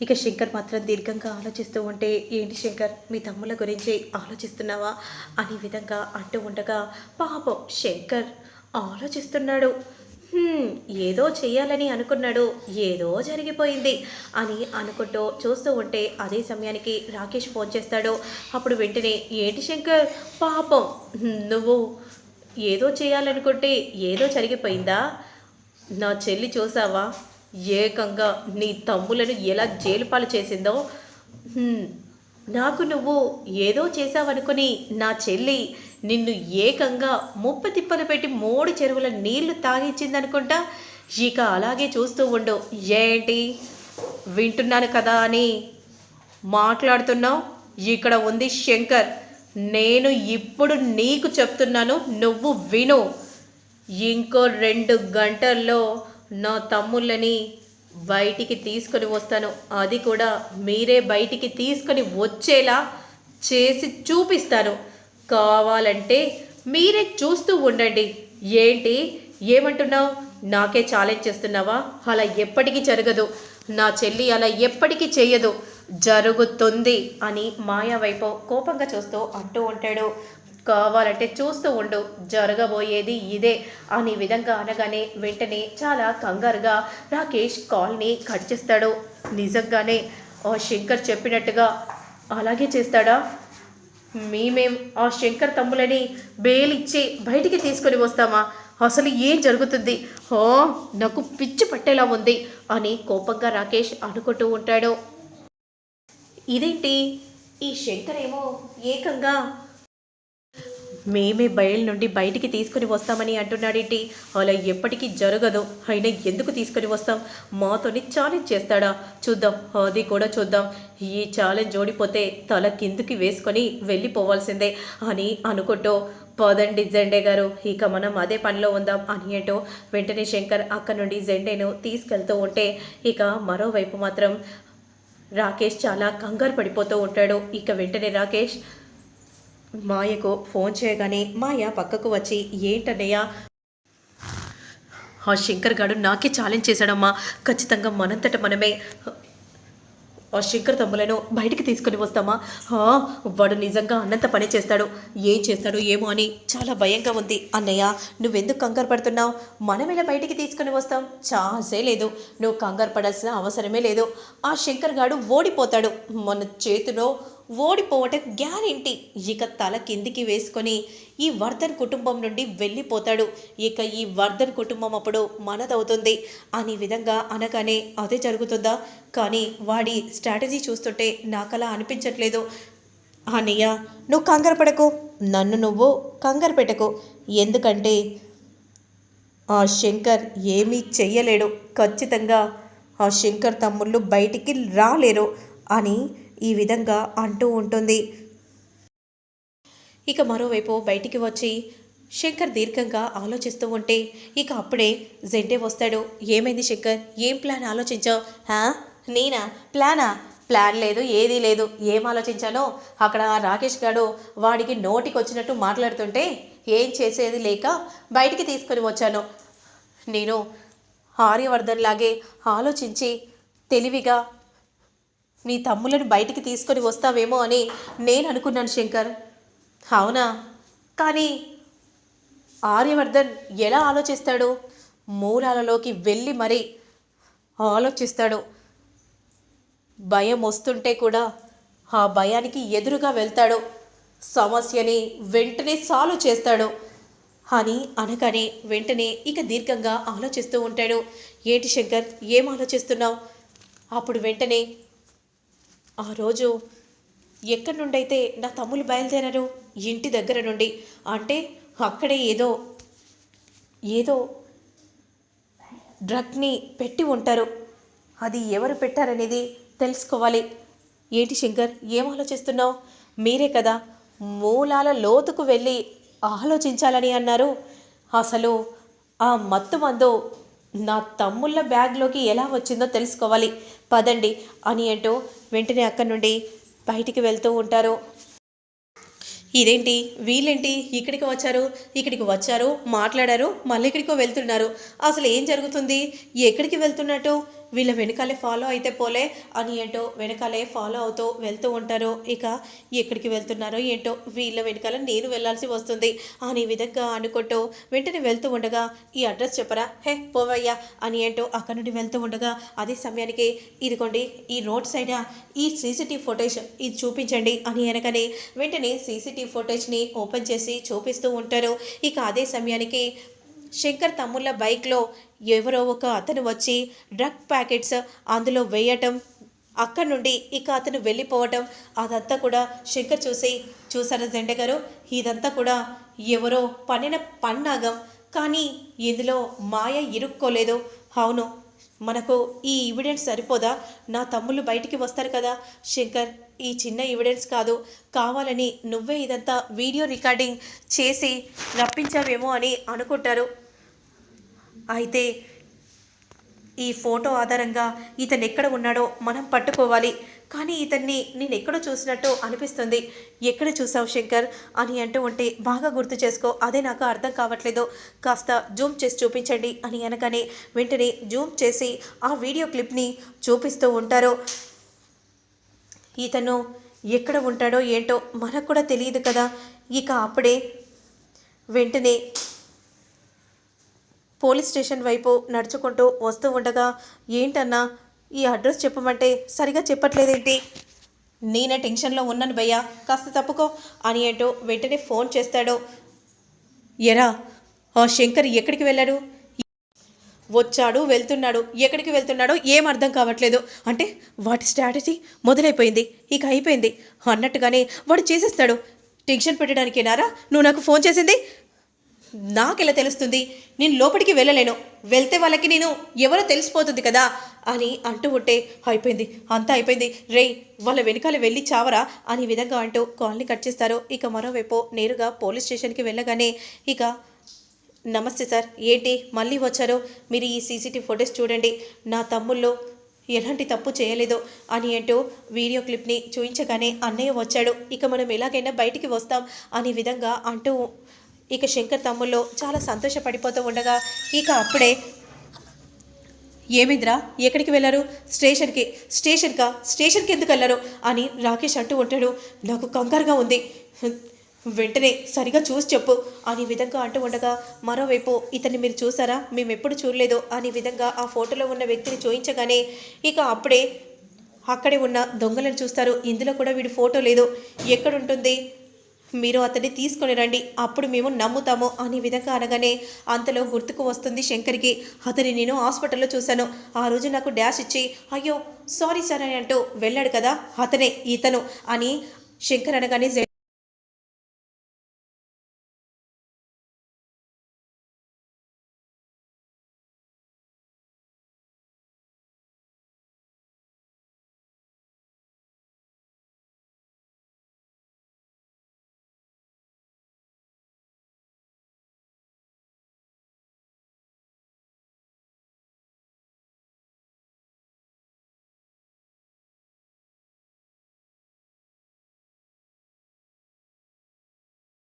ఇక శంకర్ మాత్రం దీర్ఘంగా ఆలోచిస్తూ ఉంటే ఏంటి శంకర్ మీ తమ్ముల గురించి ఆలోచిస్తున్నావా? అనే విధంగా అంటూ ఉండగా పాపం శంకర్ ఆలోచిస్తున్నాడు. ఏదో చేయాలని అనుకున్నాడు. ఏదో జరిగిపోయింది అని అనుకుంటూ చూస్తూ ఉంటే అదే సమయానికి రాకేష్ ఫోన్ చేస్తాడు. అప్పుడు వెంటనే ఏంటి శంకర్ పాపం నువ్వు ఏదో చేయాలనుకుంటే ఏదో జరిగిపోయిందా? నా చెల్లి చూసావా? ఏకంగా నీ తమ్ములను ఎలా జైలుపాలు చేసిందో? నాకు నువ్వు ఏదో చేసావనుకుని నా చెల్లి నిన్ను ఏకంగా ముప్ప తిప్పలు పెట్టి మూడు చెరువుల నీళ్ళు తాగిచ్చిందనుకుంటా ఇక అలాగే చూస్తూ ఉండు. ఏంటి? వింటున్నాను కదా అని మాట్లాడుతున్నావు? ఇక్కడ ఉంది శంకర్. నేను ఇప్పుడు నీకు చెప్తున్నాను నువ్వు విను. ఇంకో రెండు గంటల్లో నా తమ్ముళ్ళని బయటికి తీసుకొని వస్తాను. అది కూడా మీరే బయటికి తీసుకొని వచ్చేలా చేసి చూపిస్తాను. కావాలంటే మీరే చూస్తూ ఉండండి. ఏంటి? ఏమంటున్నావు? నాకే ఛాలెంజ్ చేస్తున్నావా? అలా ఎప్పటికీ జరగదు. నా చెల్లి అలా ఎప్పటికీ చేయదు జరుగుతుంది అని మాయా వైపు కోపంగా చూస్తూ అంటూ ఉంటాడు. కావాలంటే చూస్తూ ఉండు జరగబోయేది ఇదే అనే విధంగా అనగానే వెంటనే చాలా కంగారుగా రాకేష్ కాల్ని కట్ చేస్తాడు. నిజంగానే ఆ శంకర్ చెప్పినట్టుగా అలాగే చేస్తాడా? మేమేం ఆ శంకర్ తమ్ములని బేలిచ్చి బయటికి తీసుకొని వస్తామా? అసలు ఏం జరుగుతుంది? హో నాకు పిచ్చి పట్టేలా ఉంది అని కోపంగా రాకేష్ అనుకుంటూ ఉంటాడు. ఇదేంటి? ఈ శంకర్ ఏమో ఏకంగా మేమే బయలు నుండి బయటికి తీసుకుని వస్తామని అంటున్నాడేంటి అలా ఎప్పటికీ జరగదు. అయినా ఎందుకు తీసుకుని వస్తాం? మాతోని ఛాలెంజ్ చేస్తాడా? చూద్దాం. అది కూడా చూద్దాం. ఈ ఛాలెంజ్ ఓడిపోతే తల కిందికి వేసుకొని వెళ్ళిపోవాల్సిందే అని అనుకుంటూ పదండి జెండే గారు. ఇక మనం అదే పనిలో ఉందాం అని ఏంటో వెంటనే శంకర్ అక్కడ నుండి జెండేను తీసుకెళ్తూ ఉంటే ఇక మరోవైపు మాత్రం రాకేష్ చాలా కంగారు పడిపోతూ ఉంటాడు. ఇక వెంటనే రాకేష్ మాయకు ఫోన్ చేయగానే మాయ పక్కకు వచ్చి ఏంటన్నయ్య? ఆ శంకర్ గాడు నాకే ఛాలెంజ్ చేశాడమ్మా. ఖచ్చితంగా మనంతట మనమే ఆ శంకర్ తమ్ములను బయటికి తీసుకుని వస్తామా? వాడు నిజంగా అన్నంత పని చేస్తాడు. ఏం చేస్తాడు ఏమో అని చాలా భయంగా ఉంది. అన్నయ్య నువ్వెందుకు కంగారు పడుతున్నావు? మనం ఇలా బయటికి తీసుకుని వస్తాం? చాసే లేదు. నువ్వు కంగారు పడాల్సిన అవసరమే లేదు. ఆ శంకర్ గాడు ఓడిపోతాడు. మన చేతిలో ఓడిపోవటం గ్యారెంటీ. ఇక తల కిందికి వేసుకొని ఈ వర్ధన్ కుటుంబం నుండి వెళ్ళిపోతాడు. ఇక ఈ వర్ధన్ కుటుంబం అప్పుడు మనదవుతుంది. అనే విధంగా అనగానే అదే జరుగుతుందా? కానీ వాడి స్ట్రాటజీ చూస్తుంటే నాకలా అనిపించట్లేదు. అన్నయ్య నువ్వు కంగారు పడకు. నన్ను నువ్వు కంగారు పెట్టకు. ఎందుకంటే ఆ శంకర్ ఏమీ చెయ్యలేడు. ఖచ్చితంగా ఆ శంకర్ తమ్ముళ్ళు బయటికి రాలేరు అని ఈ విధంగా అంటూ ఉంటుంది. ఇక మరోవైపు బయటికి వచ్చి శంకర్ దీర్ఘంగా ఆలోచిస్తూ ఉంటే ఇక అప్పుడే జెండే వస్తాడు. ఏమైంది శంకర్? ఏం ప్లాన్ ఆలోచించావు? హా? నేనా? ప్లానా? ప్లాన్ లేదు ఏదీ లేదు. ఏం ఆలోచించానో? అక్కడ రాకేష్ గారు వాడికి నోటికి వచ్చినట్టు మాట్లాడుతుంటే ఏం చేసేది లేక బయటికి తీసుకొని వచ్చాను. నేను ఆర్యవర్ధన్ లాగే ఆలోచించి తెలివిగా నీ తమ్ములను బయటికి తీసుకొని వస్తావేమో అని నేను అనుకున్నాను శంకర్. అవునా? కానీ ఆర్యవర్ధన్ ఎలా ఆలోచిస్తాడు? మూలాలలోకి వెళ్ళి మరీ ఆలోచిస్తాడు. భయం వస్తుంటే కూడా ఆ భయానికి ఎదురుగా వెళ్తాడు. సమస్యని వెంటనే సాల్వ్ చేస్తాడు. అని అనగానే వెంటనే ఇక దీర్ఘంగా ఆలోచిస్తూ ఉంటాడు. ఏంటి శంకర్ ఏం ఆలోచిస్తున్నావు? అప్పుడు వెంటనే ఆ రోజు ఎక్కడి నుండి అయితే నా తమ్ముళ్ళు బయలుదేరారు ఇంటి దగ్గర నుండి. అంటే అక్కడే ఏదో ఏదో డ్రగ్ని పెట్టి ఉంటారు. అది ఎవరు పెట్టారనేది తెలుసుకోవాలి. ఏంటి శంకర్ ఏం ఆలోచిస్తున్నావు? మీరే కదా మూలాల లోతుకు వెళ్ళి ఆలోచించాలని అన్నారు. అసలు ఆ మత్తు మందు నా తమ్ముళ్ళ బ్యాగ్లోకి ఎలా వచ్చిందో తెలుసుకోవాలి. పదండి అని అంటూ వెంటనే అక్కడి నుండి బయటికి వెళ్తూ ఉంటారు. ఇదేంటి? వీళ్ళేంటి? ఇక్కడికి వచ్చారు? ఇక్కడికి వచ్చారు? మాట్లాడారు? మళ్ళీ ఇక్కడికో వెళ్తున్నారు. అసలు ఏం జరుగుతుంది? ఎక్కడికి వెళ్తున్నట్టు? వీళ్ళ వెనకాలే ఫాలో అయితే పోలే. అని ఏంటో వెనకాలే ఫాలో అవుతూ వెళ్తూ ఉంటారు. ఇక ఎక్కడికి వెళ్తున్నారో ఏంటో వీళ్ళ వెనకాల నేను వెళ్ళాల్సి వస్తుంది అని విధంగా అనుకుంటూ వెంటనే వెళ్తూ ఉండగా ఈ అడ్రస్ చెప్పరా? హే పోవయ్యా. అని ఏంటో అక్కడి నుండి వెళ్తూ ఉండగా అదే సమయానికి ఇదిగోండి ఈ రోడ్ సైడ్ ఈ సీసీటీవీ ఫుటేజ్ ఇది చూపించండి. అని అనగానే వెంటనే సీసీటీవీ ఫుటేజ్ని ఓపెన్ చేసి చూపిస్తూ ఉంటారు. ఇక అదే సమయానికి శంకర్ తమ్ముళ్ళ బైక్లో ఎవరో ఒక అతను వచ్చి డ్రగ్ ప్యాకెట్స్ అందులో వేయటం అక్కడి నుండి ఇక అతను వెళ్ళిపోవటం అదంతా కూడా శంకర్ చూసి చూసారా జెండ గారు? ఇదంతా కూడా ఎవరో పన్నిన పన్నాగం. కానీ ఇందులో మాయ ఇరుక్కోలేదు. అవును మనకు ఈ ఇవిడెన్స్ సరిపోదా? నా తమ్ముళ్ళు బయటికి వస్తారు కదా. శంకర్ ఈ చిన్న ఇవిడెన్స్ కాదు. కావాలని నువ్వే ఇదంతా వీడియో రికార్డింగ్ చేసి రప్పించావేమో అని అనుకుంటారు. అయితే ఈ ఫోటో ఆధారంగా ఇతను ఎక్కడ ఉన్నాడో మనం పట్టుకోవాలి. కానీ ఇతన్ని నేను ఎక్కడో చూసినట్టు అనిపిస్తుంది. ఎక్కడ చూసావు శంకర్? అని అంటూ ఉంటే బాగా గుర్తు చేసుకో. అదే నాకు అర్థం కావట్లేదు. కాస్త జూమ్ చేసి చూపించండి అని అనగానే వెంటనే జూమ్ చేసి ఆ వీడియో క్లిప్ని చూపిస్తూ ఉంటారు. ఇతను ఎక్కడ ఉంటాడో ఏంటో మనకు కూడా తెలియదు కదా. ఇక అప్పుడే వెంటనే పోలీస్ స్టేషన్ వైపు నడుచుకుంటూ వస్తూ ఉండగా ఏంటన్నా ఈ అడ్రస్ చెప్పమంటే సరిగా చెప్పట్లేదేంటి? నేనే టెన్షన్లో ఉన్నాను భయ్యా కాస్త తప్పుకో అని అంటూ వెంటనే ఫోన్ చేస్తాడు. ఎరా ఆ శంకర్ ఎక్కడికి వెళ్ళాడు? వచ్చాడు వెళ్తున్నాడు. ఎక్కడికి వెళ్తున్నాడో ఏం అర్థం కావట్లేదు. అంటే వాటి స్ట్రాటజీ మొదలైపోయింది ఇక అయిపోయింది. అన్నట్టుగానే వాడు చేసేస్తాడు. టెన్షన్ పెట్టడానికేనారా? నువ్వు నాకు ఫోన్ చేసింది? నాకెలా తెలుస్తుంది? నేను లోపలికి వెళ్ళలేను. వెళ్తే వాళ్ళకి నేను ఎవరో తెలిసిపోతుంది కదా అని అంటూ ఉంటే అయిపోయింది అంతా అయిపోయింది. రే వాళ్ళ వెనకాల వెళ్ళి చావరా అని విధంగా అంటూ కాల్ని కట్ చేస్తారు. ఇక మరోవైపు నేరుగా పోలీస్ స్టేషన్కి వెళ్ళగానే ఇక నమస్తే సార్ ఏంటి? మళ్ళీ వచ్చారు. మీరు ఈ సీసీటీవీ ఫొటోస్ చూడండి. నా తమ్ముళ్ళు ఎలాంటి తప్పు చేయలేదు అని అంటూ వీడియో క్లిప్ని చూపించగానే అన్నయ్య వచ్చాడు. ఇక మనం ఎలాగైనా బయటికి వస్తాం అనే విధంగా అంటూ ఇక శంకర్ తమ్ముళ్ళు చాలా సంతోషపడిపోతూ ఉండగా ఇక అప్పుడే ఏమిద్రా ఎక్కడికి వెళ్ళారు? స్టేషన్కి స్టేషన్కా? స్టేషన్కి ఎందుకు వెళ్ళారు? అని రాకేష్ అంటూ ఉంటాడు. నాకు కంగారుగా ఉంది. వెంటనే సరిగా చూసి చెప్పు అని విధంగా అంటూ ఉండగా మరోవైపు ఇతన్ని మీరు చూసారా? మేము ఎప్పుడు చూడలేదు అనే విధంగా ఆ ఫోటోలో ఉన్న వ్యక్తిని చూయించగానే ఇక అప్పుడే అక్కడే ఉన్న దొంగలను చూస్తారు. ఇందులో కూడా వీడి ఫోటో లేదు. ఎక్కడుంటుంది? మీరు అతన్ని తీసుకొని రండి అప్పుడు మేము నమ్ముతాము అనే విధంగా అనగానే అంతలో గుర్తుకు వస్తుంది శంకర్కి. అతని నేను హాస్పిటల్లో చూశాను. ఆ రోజు నాకు డాష్ ఇచ్చి అయ్యో సారీ సార్ అని అంటూ వెళ్ళాడు కదా అతనే ఇతను అని శంకర్ అనగానే